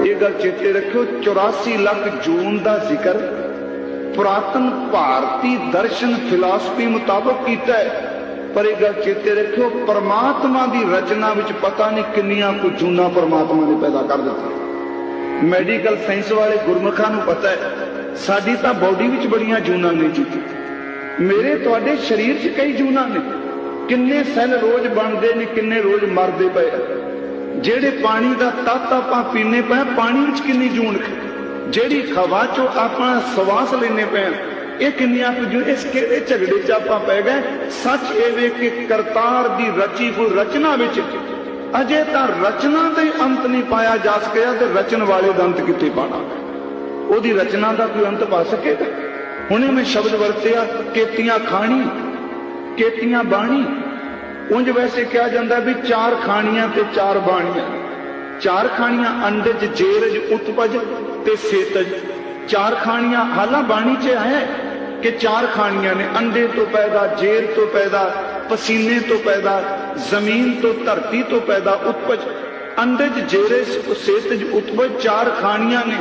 ਇਹ ਗੱਲ ਚੇਤੇ ਰੱਖਿਓ 84 ਲੱਖ ਜੂਨ ਦਾ ਜ਼ਿਕਰ ਪੁਰਾਤਨ ਭਾਰਤੀ ਦਰਸ਼ਨ ਫਿਲਾਸਫੀ ਮੁਤਾਬਕ ਕੀਤਾ ਹੈ। ਪਰ ਇਹ ਗੱਲ ਚੇਤੇ ਰੱਖਿਓ, ਪਰਮਾਤਮਾ ਦੀ ਰਚਨਾ ਵਿੱਚ ਪਤਾ ਨਹੀਂ ਕਿੰਨੀਆਂ ਕੁ ਜੂਨਾ ਪਰਮਾਤਮਾ ਨੇ ਪੈਦਾ ਕਰ ਦਿੱਤੀਆਂ। ਮੈਡੀਕਲ ਸਾਇੰਸ ਵਾਲੇ ਗੁਰਮੁਖਾਂ ਨੂੰ ਪਤਾ ਹੈ, ਸਾਡੀ ਤਾਂ ਬਾਡੀ ਵਿੱਚ ਬੜੀਆਂ ਜੂਨਾਂ ਨੇ ਜੀ ਮੇਰੇ ਤੁਹਾਡੇ ਸਰੀਰ 'ਚ ਕਈ ਜੂਨਾਂ ਨੇ। ਕਿੰਨੇ ਸੈੱਲ ਰੋਜ਼ ਬਣਦੇ ਨੇ, ਕਿੰਨੇ ਰੋਜ਼ ਮਰਦੇ ਪਏ ਜਿਹੜੇ ਪਾਣੀ ਦਾ ਤੱਤ ਆਪਾਂ ਪੀਨੇ ਪਏ, ਪਾਣੀ ਵਿੱਚ ਕਿੰਨੀ ਜੂਨ ਜਿਹੜੀ ਹਵਾ 'ਚੋਂ ਆਪਾਂ ਸਵਾਸ ਲੈਨੇ ਪਏ ਇਹ ਕਿੰਨੀਆਂ ਕੁ ਜੂਨ ਇਸ ਕਿਹੜੇ ਝਗੜੇ 'ਚ ਆਪਾਂ ਪੈ ਗਏ? ਸੱਚ ਇਹ ਵੇ ਕਿ ਕਰਤਾਰ ਦੀ ਰਚੀ ਹੋਈ ਰਚਨਾ ਵਿੱਚ ਅਜੇ ਤਾਂ ਰਚਨਾ ਦਾ ਹੀ ਅੰਤ ਨਹੀਂ ਪਾਇਆ ਜਾ ਸਕਿਆ ਤੇ ਰਚਨ ਵਾਲੇ ਦਾ ਅੰਤ ਕਿੱਥੇ ਪਾਣਾ? ਉਹਦੀ ਰਚਨਾ ਦਾ ਕੋਈ ਅੰਤ ਪਾ ਸਕੇਗਾ ਹੁਣੇ ਮੈਂ ਸ਼ਬਦ ਵਰਤਿਆ, ਕੇਤੀਆਂ ਖਾਣੀ, ਕੇਤੀਆਂ ਬਾਣੀ ਉਂਝ ਵੈਸੇ ਕਿਹਾ ਜਾਂਦਾ ਵੀ ਚਾਰ ਖਾਣੀਆਂ ਤੇ ਚਾਰ ਬਾਣੀਆਂ। ਚਾਰ ਖਾਣੀਆਂ ਅੰਡਜ, ਜੇਰਜ, ਉਤਪਜ ਤੇ ਸੇਤਜ। ਚਾਰ ਖਾਣੀਆਂ, ਹਾਲਾਂ ਬਾਣੀ 'ਚ ਹੈ ਕਿ ਚਾਰ ਖਾਣੀਆਂ ਨੇ। ਅੰਡੇ ਤੋਂ ਪੈਦਾ, ਜੇਰ ਤੋਂ ਪੈਦਾ, ਪਸੀਨੇ ਤੋਂ ਪੈਦਾ, ਜ਼ਮੀਨ ਤੋਂ ਧਰਤੀ ਤੋਂ ਪੈਦਾ, ਉਤਪਜ। ਅੰਡਜ, ਜੇਰਜ, ਸੇਤਜ, ਉਤਪਜ ਚਾਰ ਖਾਣੀਆਂ ਨੇ।